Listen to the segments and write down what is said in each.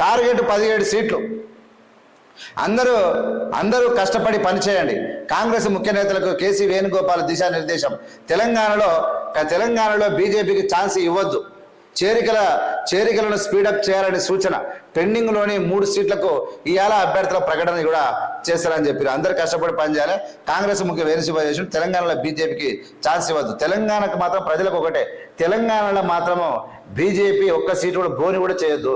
Target పదిహేడు సీట్లు. అందరూ అందరూ కష్టపడి పనిచేయండి. కాంగ్రెస్ ముఖ్య నేతలకు కేసీ వేణుగోపాల్ దిశానిర్దేశం. తెలంగాణలో తెలంగాణలో బీజేపీకి ఛాన్స్ ఇవ్వద్దు. చేరికల చేరికలను స్పీడప్ చేయాలనే సూచన. పెండింగ్లోని మూడు సీట్లకు ఇవాళ అభ్యర్థుల ప్రకటన కూడా చేస్తారని చెప్పారు. అందరు కష్టపడి పనిచేయాలి. కాంగ్రెస్ ముఖ్య వేణుశివ తెలంగాణలో బీజేపీకి ఛాన్స్ ఇవ్వద్దు. తెలంగాణకు మాత్రం ప్రజలకు ఒకటే. తెలంగాణలో మాత్రము బీజేపీ ఒక్క సీటు కూడా బోని కూడా చేయొద్దు.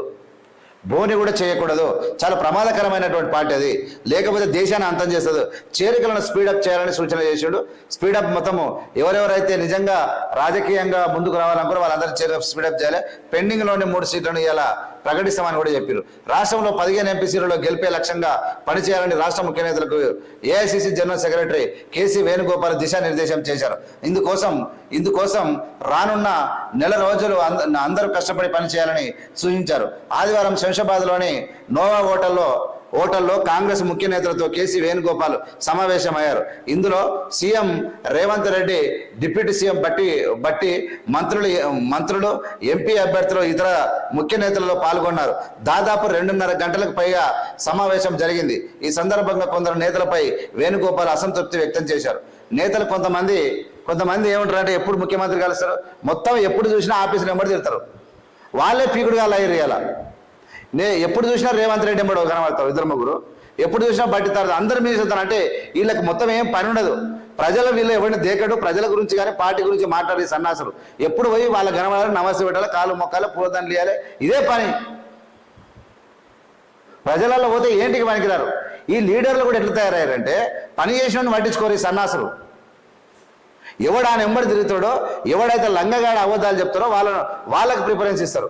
బోని కూడా చేయకూడదు. చాలా ప్రమాదకరమైనటువంటి పార్టీ అది. లేకపోతే దేశాన్ని అంతం చేస్తుంది. చేరికలను స్పీడప్ చేయాలని సూచన చేసిండు. స్పీడప్ మొత్తము ఎవరెవరైతే నిజంగా రాజకీయంగా ముందుకు రావాలనుకున్నారో వాళ్ళందరూ చేరిక స్పీడప్ చేయాలి. పెండింగ్లోని మూడు సీట్లను ఇలా ప్రకటిస్తామని కూడా చెప్పారు రాష్ట్రంలో పదిహేను ఎంపీసీలలో గెలిపే లక్ష్యంగా పనిచేయాలని రాష్ట్ర ముఖ్య నేతలకు AICC general secretary KC Venugopal దిశానిర్దేశం చేశారు. ఇందుకోసం ఇందుకోసం రానున్న నెల రోజులు అంద- అందరూ కష్టపడి పనిచేయాలని సూచించారు. ఆదివారం శంషాబాద్లోని నోవా హోటల్లో హోటల్లో కాంగ్రెస్ ముఖ్య నేతలతో కేసీ వేణుగోపాల్ సమావేశమయ్యారు. ఇందులో CM Revanth Reddy deputy CM Bhatti Bhatti మంత్రులు మంత్రులు ఎంపీ అభ్యర్థులు ఇతర ముఖ్య నేతలలో పాల్గొన్నారు. దాదాపు రెండున్నర గంటలకు పైగా సమావేశం జరిగింది. ఈ సందర్భంగా కొందరు నేతలపై వేణుగోపాల్ అసంతృప్తి వ్యక్తం చేశారు. నేతలు కొంతమంది కొంతమంది ఏమంటారు అంటే ఎప్పుడు ముఖ్యమంత్రి కలుస్తారు? మొత్తం ఎప్పుడు చూసినా ఆఫీసులు వెంబడి తిడతారు. వాళ్ళే పీకుడుగా అయ్యారు ఇలా నే ఎప్పుడు చూసినా రేవంత్ రెడ్డి ఎంబడో కనబడతారు ఇద్దరు ముగ్గురు. ఎప్పుడు చూసినా బట్టితారు అందరు మీద చూస్తారు అంటే వీళ్ళకి మొత్తం ఏం పని ఉండదు. ప్రజల వీళ్ళు ఎవరిని దేకడు ప్రజల గురించి కానీ పార్టీ గురించి మాట్లాడే సన్నాసులు. ఎప్పుడు పోయి వాళ్ళ కనబడాలి నమస్తే పెట్టాలి కాలు మొక్కాలి పూలదండలు ఇవ్వాలి ఇదే పని. ప్రజలలో పోతే ఏంటికి పనికిరారు? ఈ లీడర్లు కూడా ఎట్లా తయారయ్యారంటే పని చేసిన పట్టించుకోరు ఈ సన్నాసులు. ఎవడు ఆ నెంబర్ తిరుగుతాడో ఎవడైతే లంగగాడ అబద్ధాలు చెప్తారో వాళ్ళను వాళ్ళకి ప్రిఫరెన్స్ ఇస్తారు.